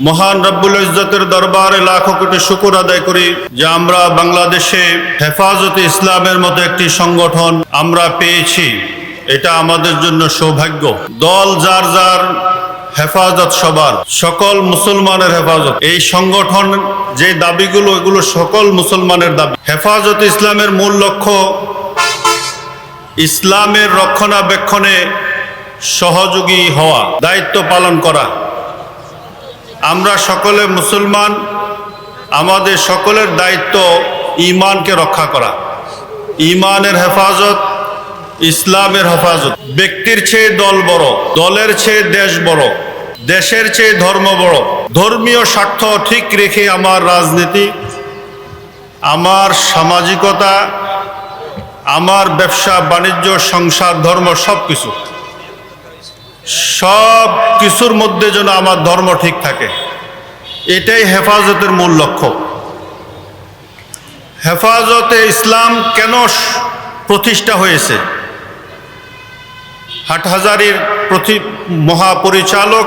মহান রব্বুল ইজ্জতের দরবারে লাখো কোটি শুকুর আদায় করি যে আমরা বাংলাদেশে হেফাজতে ইসলামের মতো একটি সংগঠন আমরা পেয়েছি। এটা আমাদের জন্য সৌভাগ্য। দল যার যার হেফাজত সবার, সকল মুসলমানের হেফাজত। এই সংগঠন যে দাবিগুলো, এগুলো সকল মুসলমানের দাবি। হেফাজত ইসলামের মূল লক্ষ্য ইসলামের রক্ষণাবেক্ষণে সহযোগী হওয়া, দায়িত্ব পালন করা। আমরা সকলে মুসলমান, আমাদের সকলের দায়িত্ব ইমানকে রক্ষা করা। ইমানের হেফাজত, ইসলামের হেফাজত। ব্যক্তির চেয়ে দল বড়, দলের চেয়ে দেশ বড়, দেশের চেয়ে ধর্ম বড়। ধর্মীয় স্বার্থ ঠিক রেখে আমার রাজনীতি, আমার সামাজিকতা, আমার ব্যবসা, বাণিজ্য, সংসার, ধর্ম সব কিছু সব কিছুর মধ্যে যেন আমার ধর্ম ঠিক থাকে। এটাই হেফাজতের মূল লক্ষ্য। হেফাজতে ইসলাম কেন প্রতিষ্ঠা হয়েছে? হাটহাজারির প্রতি মহাপরিচালক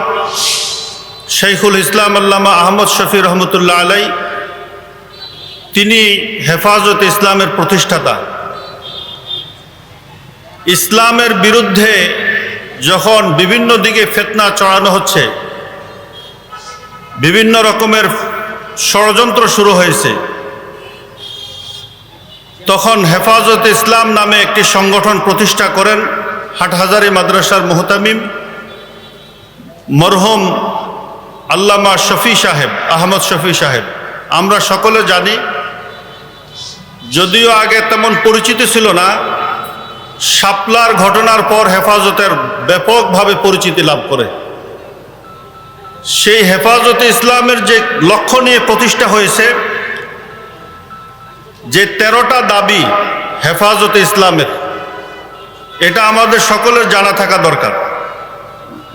শেখুল ইসলাম আল্লামা আহমদ শফি রহমতুল্লাহ আলাই, তিনি হেফাজত ইসলামের প্রতিষ্ঠাতা। ইসলামের বিরুদ্ধে যখন বিভিন্ন দিকে ফেতনা চড়ানো হচ্ছে, বিভিন্ন রকমের ষড়যন্ত্র শুরু হয়েছে, তখন হেফাজত ইসলাম নামে একটি সংগঠন প্রতিষ্ঠা করেন হাটহাজারি মাদ্রাসার মোহতামিম মরহুম আল্লামা শফি সাহেব, আহমদ শফি সাহেব। আমরা সকলে জানি, যদিও আগে তেমন পরিচিতি ছিল না, শাপলার ঘটনার পর হেফাজতের ব্যাপকভাবে পরিচিতি লাভ করে। সেই হেফাজতে ইসলামের যে লক্ষ্য নিয়ে প্রতিষ্ঠা হয়েছে, যে তেরোটা দাবি হেফাজতে ইসলামের, এটা আমাদের সকলের জানা থাকা দরকার।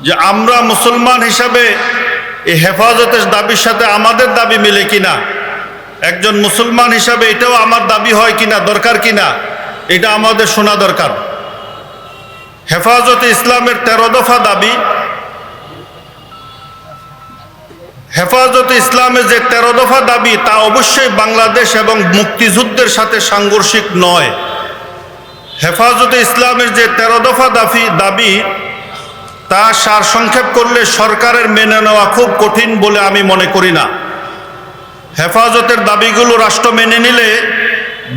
যে আমরা মুসলমান হিসাবে এই হেফাজতের দাবির সাথে আমাদের দাবি মিলে কিনা, একজন মুসলমান হিসাবে এটাও আমার দাবি হয় কিনা, দরকার কিনা, এটা আমাদের শোনা দরকার। হেফাজতে ইসলামের তেরো দফা দাবি, হেফাজতে ইসলামের যে তেরো দফা দাবি, তা অবশ্যই বাংলাদেশ এবং মুক্তিযুদ্ধের সাথে সাংঘর্ষিক নয়। হেফাজতে ইসলামের যে তেরো দফা দাবি দাবি, তা সারসংক্ষেপ করলে সরকারের মেনে নেওয়া খুব কঠিন বলে আমি মনে করি না। হেফাজতের দাবিগুলো রাষ্ট্র মেনে নিলে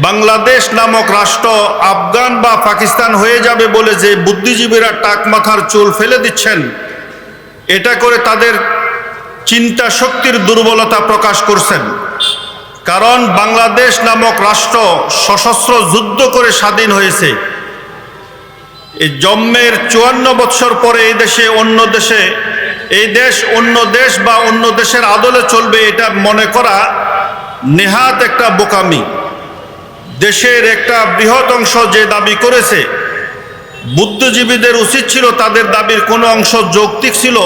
বাংলাদেশ নামক রাষ্ট্র আফগান বা পাকিস্তান হয়ে যাবে বলে যে বুদ্ধিজীবীরা টাক মাথার চুল ফেলে দিচ্ছেন, এটা করে তাদের চিন্তা শক্তির দুর্বলতা প্রকাশ করছেন। কারণ বাংলাদেশ নামক রাষ্ট্র সশস্ত্র যুদ্ধ করে স্বাধীন হয়েছে। এই জন্মের চুয়ান্ন বৎসর পরে এই দেশে অন্য দেশে, এই দেশ অন্য দেশ বা অন্য দেশের আদলে চলবে এটা মনে করা নেহাত একটা বোকামি। দেশের একটা বৃহৎ অংশ যে দাবি করেছে, বুদ্ধিজীবীদের উচিত ছিল তাদের দাবির কোনো অংশ যৌক্তিক ছিল,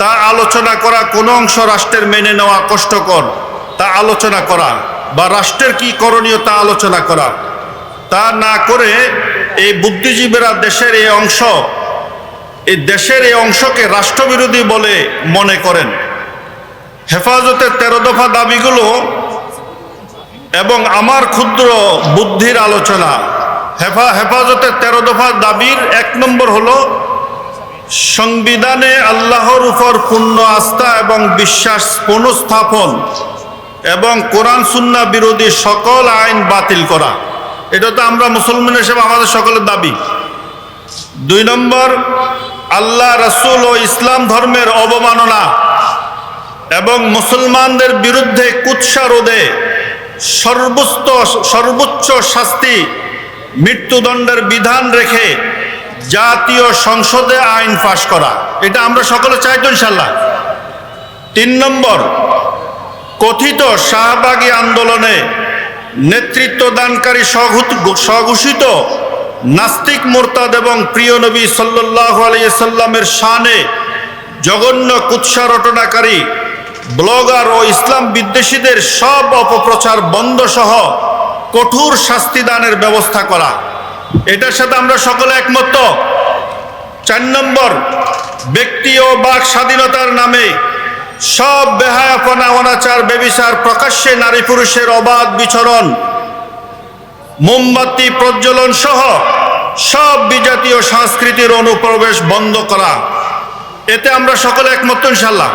তা আলোচনা করা, কোনো অংশ রাষ্ট্রের মেনে নেওয়া কষ্টকর, তা আলোচনা করা বা রাষ্ট্রের কি করণীয় তা আলোচনা করা। তা না করে এই বুদ্ধিজীবীরা দেশের এই অংশ, এই দেশের এই অংশকে রাষ্ট্রবিরোধী বলে মনে করেন। হেফাজতের তেরো দফা দাবিগুলো এবং আমার ক্ষুদ্র বুদ্ধির আলোচনা। হেফা, হেফাজতের তেরো দফার দাবির এক নম্বর হলো, সংবিধানে আল্লাহর উপর পূর্ণ আস্থা এবং বিশ্বাস পুনঃস্থাপন এবং কোরআন সুন্না বিরোধী সকল আইন বাতিল করা। এটা তো আমরা মুসলমান হিসেবে আমাদের সকলের দাবি। দুই নম্বর, আল্লাহ রসুল ও ইসলাম ধর্মের অবমাননা এবং মুসলমানদের বিরুদ্ধে কুৎসা রোধে সর্বোচ্চ সর্বোচ্চ শাস্তি মৃত্যুদণ্ডের বিধান রেখে জাতীয় সংসদে আইন পাশ করা। এটা আমরা সকলে চাই তো ইনশাল্লাহ তিন নম্বর, কথিত শাহবাগী আন্দোলনে নেতৃত্ব দানকারী স্বঘোষিত নাস্তিক মোরতাদ এবং প্রিয় নবী সাল্লাহ আলিয়াল্লামের শানে জঘন্য কুৎসা রটনাকারী ব্লগার ও ইসলাম বিদ্বেষীদের সব অপপ্রচার বন্ধ সহ কঠোর শাস্তি দানের ব্যবস্থা করা। এটার সাথে আমরা সকলে একমত। চার নম্বর, ব্যক্তি ও বাক স্বাধীনতার নামে সব বেহায়াপনা, অনাচার, বেবিচার প্রকাশ্যে নারী পুরুষের অবাধ বিচরণ, মোমবাতি প্রজ্বলন সহ সব বিজাতীয় সংস্কৃতির অনুপ্রবেশ বন্ধ করা। এতে আমরা সকলে একমত ইনশাল্লাহ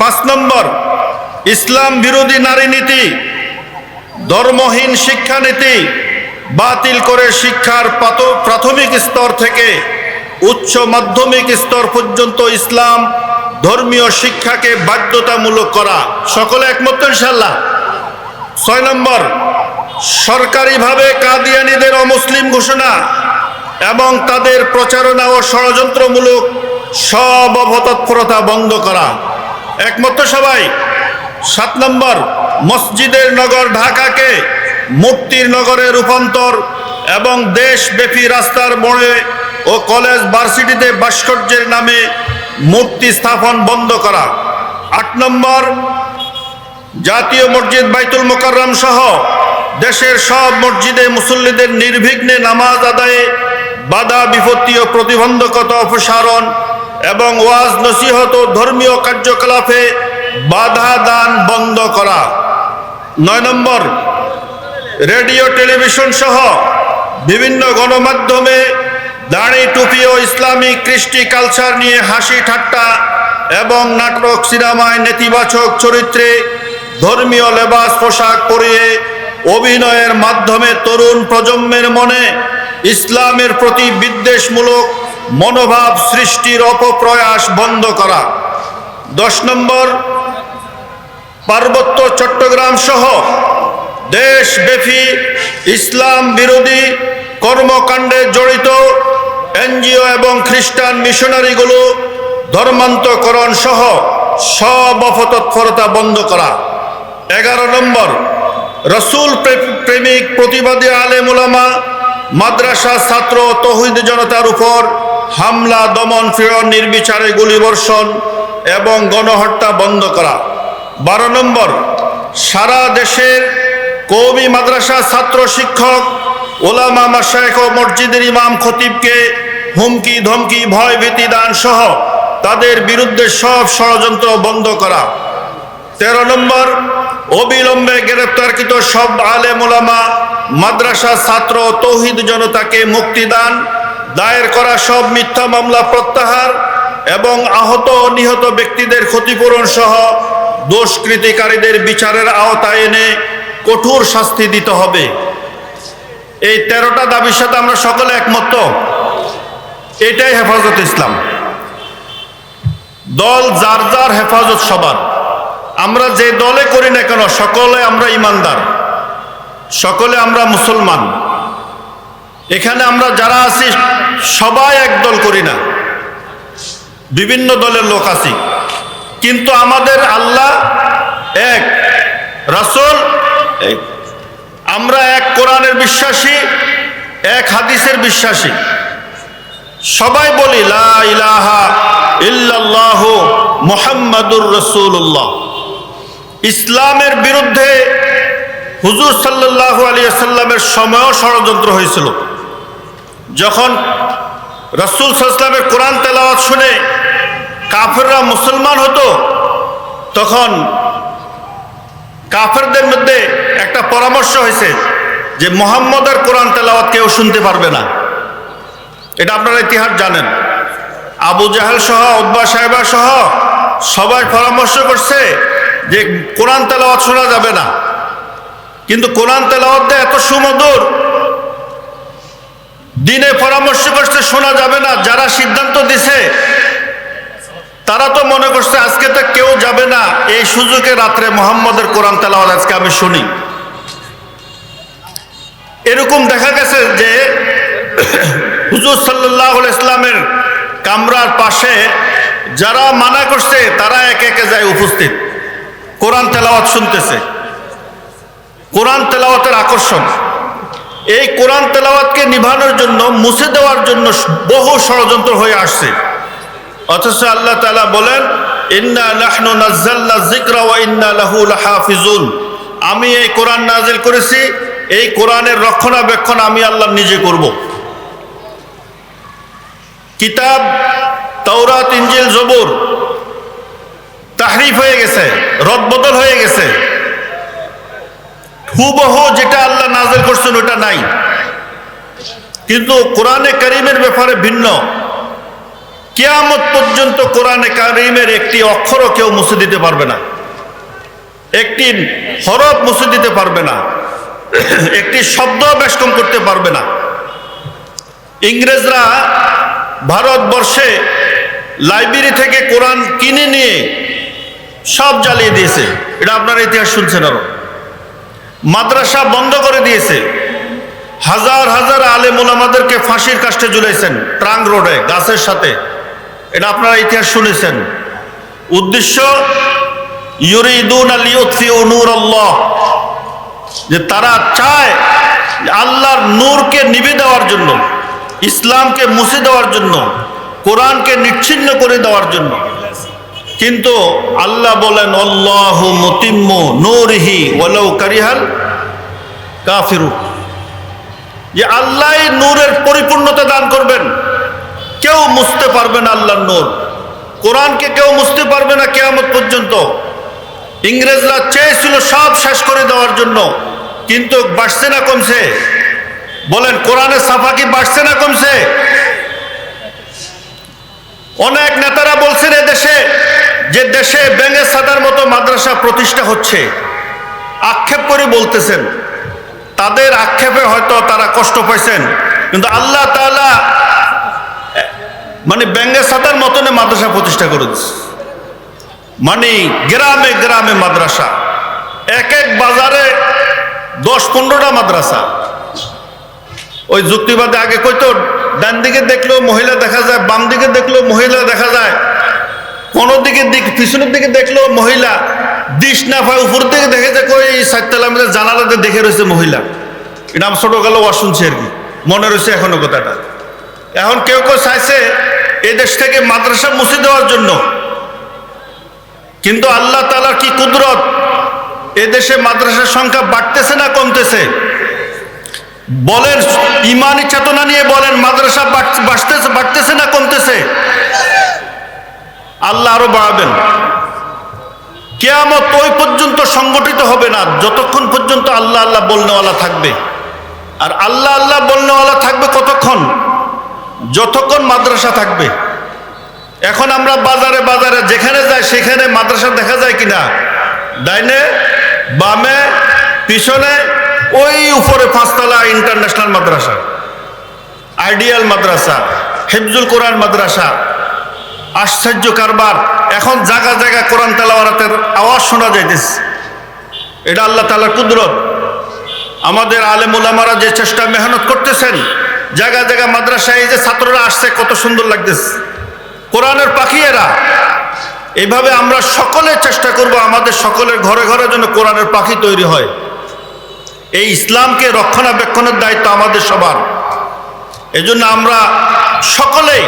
পাঁচ নম্বর, ইসলাম বিরোধী নারী নীতি, ধর্মহীন শিক্ষানীতি বাতিল করে শিক্ষার প্রাথমিক স্তর থেকে উচ্চ মাধ্যমিক স্তর পর্যন্ত ইসলাম ধর্মীয় শিক্ষাকে বাধ্যতামূলক করা। সকলে একমত ইনশাল্লাহ ছয় নম্বর, সরকারিভাবে কাদিয়ানিদের অমুসলিম ঘোষণা এবং তাদের প্রচারণা ও ষড়যন্ত্রমূলক সব অপতৎপরতা বন্ধ করা। একমত সবাই। সাত নম্বর, মসজিদের নগর ঢাকাকে মূর্তির নগরে রূপান্তর এবং দেশব্যাপী রাস্তার মোড়ে ও কলেজ ভার্সিটিতে ভাস্কর্যের নামে মূর্তি স্থাপন বন্ধ করা। আট নম্বর, জাতীয় মসজিদ বাইতুল মোকাররম সহ দেশের সব মসজিদে মুসল্লিদের নির্বিঘ্নে নামাজ আদায়ে বাধা বিপত্তি ও প্রতিবন্ধকতা অপসারণ এবং ওয়াজ নসিহত ও ধর্মীয় কার্যকলাপে বাধা দান বন্ধ করা। নয় নম্বর, রেডিও, টেলিভিশন সহ বিভিন্ন গণমাধ্যমে দাড়ি টুপি ও ইসলামিক কৃষ্টি কালচার নিয়ে হাসি ঠাট্টা এবং নাটক, সিনেমায় নেতিবাচক চরিত্রে ধর্মীয় লেবাস পোশাক পরিয়ে অভিনয়ের মাধ্যমে তরুণ প্রজন্মের মনে ইসলামের প্রতি বিদ্বেষমূলক মনোভাব সৃষ্টির অপপ্রয়াস বন্ধ করা। দশ নম্বর, পার্বত্য চট্টগ্রাম সহ দেশব্যাপী ইসলাম বিরোধী কর্মকাণ্ডে জড়িত এনজিও এবং খ্রিস্টান মিশনারিগুলো ধর্মান্তকরণ সহ সব অপতৎপরতা বন্ধ করা। এগারো নম্বর, রসুল প্রে- প্রেমিক প্রতিবাদী আলেম ওলামা মাদ্রাসা ছাত্র তহিদ জনতার উপর হামলা, দমন, ফিরন, নির্বিচারে গুলিবর্ষণ এবং গণহত্যা বন্ধ করা। বারো নম্বর, সারা দেশের কৌমি মাদ্রাসা ছাত্র শিক্ষক, ওলামা মাসায়েক ও মসজিদের ইমাম খতিবকে হুমকি, ধমকি, ভয়, ভীতি দান সহ তাদের বিরুদ্ধে সব ষড়যন্ত্র বন্ধ করা। তেরো নম্বর, অবিলম্বে গ্রেপ্তারকৃত সব আলেম ওলামা মাদ্রাসা ছাত্র তৌহিদ জনতাকে মুক্তিদান দায়ের করা সব মিথ্যা মামলা প্রত্যাহার এবং আহত নিহত ব্যক্তিদের ক্ষতিপূরণ সহ দোষকৃতিকারীদের বিচারের আওতায় এনে কঠোর শাস্তি দিতে হবে। এই তেরোটা দাবির সাথে আমরা সকলে একমত। এটাই হেফাজত ইসলাম। দল যার যার হেফাজত সবার। আমরা যে দলে করি না কেন, সকলে আমরা ইমানদার, সকলে আমরা মুসলমান। এখানে আমরা যারা আছি, সবাই একদল করি না। বিভিন্ন দলের লোক আছি। কিন্তু আমাদের আল্লাহ এক, রাসূল এক। আমরা এক, কোরআনের বিশ্বাসী, এক, হাদিসের বিশ্বাসী। সবাই বলি, লা ইলাহা মুহাম্মাদুর রাসূলুল্লাহ। ইসলামের বিরুদ্ধে হুজুর সাল্লাল্লাহু আলাইহি সাল্লামের সময়ও ষড়যন্ত্র হয়েছিল। যখন রসুল সাল্লামের কোরআন তেলাওয়াত শুনে কাফেররা মুসলমান হতো, তখন কাফেরদের মধ্যে একটা পরামর্শ হয়েছে যে মোহাম্মদের কোরআন তেলাওয়াত কেউ শুনতে পারবে না। এটা আপনারা ইতিহাস জানেন। আবু জাহেল সহ উদ্বা সাহেবা সহ সবাই পরামর্শ করছে যে কোরআন তেলাওয়াত শোনা যাবে না। কিন্তু কোরআন তেলাওয়াত এত সুমধুর দিনে পরামর্শ করছে, শোনা যাবে না। যারা সিদ্ধান্ত দিছে, তারা তো মনে করছে আজকে তো কেউ যাবে না। এই সুযোগে রাত্রে মোহাম্মদের কোরআন তেলাওয়াত আজকে আমি শুনি। এরকম দেখা গেছে যে, হুজুর সাল্লাহ ইসলামের কামরার পাশে যারা মানা করছে, তারা একে একে যায় উপস্থিত। কোরআন তেলাওয়াত শুনতেছে। কোরআন তেলাওয়াতের আকর্ষণ। এই কোরআন তেলাওয়াতকে নিভানোর জন্য, মুছে দেওয়ার জন্য বহু ষড়যন্ত্র হয়ে আসছে। অথচ আল্লাহ তালা বলেন, ইন্না নাহনু নাজ্জালনা যিকরা ওয়া ইন্না লাহু লাহাফিজুন। আমি এই কোরআন নাজিল করেছি, এই কোরআনের রক্ষণাবেক্ষণ আমি আল্লাহ নিজে করব। কিতাব তৌরাত ইঞ্জিল জবুর, তাহরিফ হয়ে গেছে রদবদল হয়ে গেছে। হুবহু যেটা আল্লাহ নাজেল করছেন ওটা নাই। কিন্তু কোরআনে করিমের ব্যাপারে ভিন্ন। কেয়ামত পর্যন্ত কোরআনে কারিমের একটি অক্ষরও কেউ মুছে দিতে পারবে না। একটি হরফ মুছে দিতে পারবে না। একটি শব্দ বেশকম করতে পারবে না। ইংরেজরা ভারতবর্ষে লাইব্রেরি থেকে কোরআন কিনে নিয়ে সব জ্বালিয়ে দিয়েছে। এটা আপনারা ইতিহাস শুনছেন আরও। মাদ্রাসা বন্ধ করে দিয়েছে। হাজার হাজার আলেম ওলামাদেরকে ফাঁসির কাষ্টে ঝুলাইছেন ট্রাঙ্ক রোডে, গাছের সাথে। এটা আপনারা ইতিহাস শুনেছেন। উদ্দেশ্য, ইউরিদুন আল নূর যে তারা চায় আল্লাহর নূরকে নিভে দেওয়ার জন্য, ইসলামকে মুছে দেওয়ার জন্য, কোরআনকে নিচ্ছিন্ন করে দেওয়ার জন্য। কিন্তু আল্লাহ বলেন অল্লাহ মতিম্ম নূরহি ওয়ালাউ কারিহাল কাফিরু যে আল্লাহ নূরের পরিপূর্ণতা দান করবেন। কেউ মুছতে পারবে না আল্লাহর নূর। কোরআনকে কেউ মুছতে পারবে না কেয়ামত পর্যন্ত। ইংরেজরা চেয়েছিল সব শেষ করে দেওয়ার জন্য, কিন্তু বাড়ছে না কমছে। বলেন কোরআনের সাফা কি বাড়ছে না কমছে? অনেক নেতারা বলছেন, এ দেশে যে দেশে ব্যাঙে সাদার মতো মাদ্রাসা প্রতিষ্ঠা হচ্ছে, আক্ষেপ করে বলতেছেন। তাদের আক্ষেপে হয়তো তারা কষ্ট পাইছেন, কিন্তু আল্লাহ তাআলা মানে ব্যাঙ্গে সাদার মতনে মাদ্রাসা প্রতিষ্ঠা করে মানে গ্রামে গ্রামে মাদ্রাসা, এক এক বাজারে দশ পনেরোটা মাদ্রাসা। ওই যুক্তিবাদে আগে কইতো, ডান দিকে দেখলেও মহিলা দেখা যায়, বাম দিকে দেখলেও মহিলা দেখা যায়। কোন দিকে দিক, পিছনের দিকে দেখল মহিলা। দিশ না পায় উপর দিকে দেখে যে কই সাততলা মধ্যে জানালাতে দেখে রয়েছে মহিলা। এটা আমি ছোটকালে ওয়া আর কি মনে রয়েছে এখনও কথাটা। এখন কেউ কেউ চাইছে এ দেশ থেকে মাদ্রাসা মুছে দেওয়ার জন্য। কিন্তু আল্লাহ তালার কি কুদরত? এদেশে মাদ্রাসার সংখ্যা বাড়তেছে না কমতেছে? বলেন, ইমানি চেতনা নিয়ে বলেন, মাদ্রাসা বাড়- বাড়তেছে বাড়তেছে না কমতেছে? আল্লাহ আরও বাড়াবেন কেয়ামত ওই পর্যন্ত সংগঠিত হবে না, যতক্ষণ পর্যন্ত আল্লাহ আল্লাহ বলনেওয়ালা থাকবে। আর আল্লাহ আল্লাহ বলনেওয়ালা থাকবে কতক্ষণ? যতক্ষণ মাদ্রাসা থাকবে। এখন আমরা বাজারে বাজারে যেখানে যাই, সেখানে মাদ্রাসা দেখা যায় কিনা? ডাইনে, বামে, পিছনে, ওই উপরে পাঁচতলা ইন্টারন্যাশনাল মাদ্রাসা, আইডিয়াল মাদ্রাসা, হেফজুল কোরআন মাদ্রাসা আশ্চর্য কারবার। এখন জায়গা জায়গা কোরআন তালাওয়ারাতের আওয়াজ শোনা যাইতেছে। এটা আল্লাহ তালার কুদরত। আমাদের আলেম ওলামারা যে চেষ্টা মেহনত করতেছেন জায়গা জায়গা মাদ্রাসায় যে ছাত্ররা আসছে, কত সুন্দর লাগতেছে। কোরআনের পাখি এরা এইভাবে আমরা সকলে চেষ্টা করব আমাদের সকলের ঘরে ঘরে যেন কোরআনের পাখি তৈরি হয়। এই ইসলামকে রক্ষণাবেক্ষণের দায়িত্ব আমাদের সবার। এজন্য আমরা সকলেই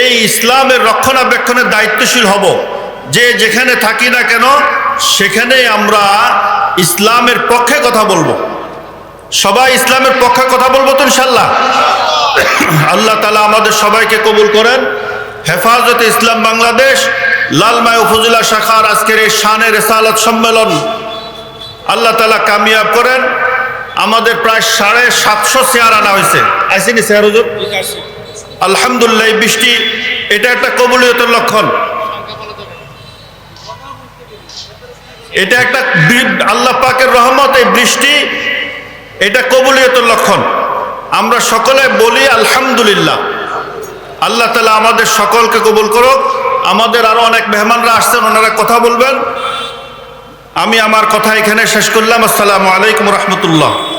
এই ইসলামের রক্ষণাবেক্ষণের দায়িত্বশীল হব। যে যেখানে থাকি না কেন সেখানে আমরা ইসলামের পক্ষে কথা বলব। সবাই ইসলামের পক্ষে কথা বলব তো ইনশাল্লাহ আল্লাহ তালা আমাদের সবাইকে কবুল করেন। হেফাজতে ইসলাম বাংলাদেশ লালমাই উপজেলা শাখার আজকের এই শানে রেসালত সম্মেলন আল্লাহ তালা কামিয়াব করেন। আমাদের প্রায় সাড়ে সাতশো চেয়ার আনা হয়েছে। আসেনি চেয়ার হুজুর? আলহামদুলিল্লাহ, এই বৃষ্টি, এটা একটা কবুলিয়তের লক্ষণ। এটা একটা আল্লাহ পাকের রহমত, এই বৃষ্টি, এটা কবুলিয়তের লক্ষণ। আমরা সকলে বলি আলহামদুলিল্লাহ। আল্লাহ তালা আমাদের সকলকে কবুল করুক। আমাদের আরও অনেক মেহমানরা আসছেন, ওনারা কথা বলবেন। আমি আমার কথা এখানে শেষ করলাম। আসসালামু আলাইকুম রহমতুল্লাহ।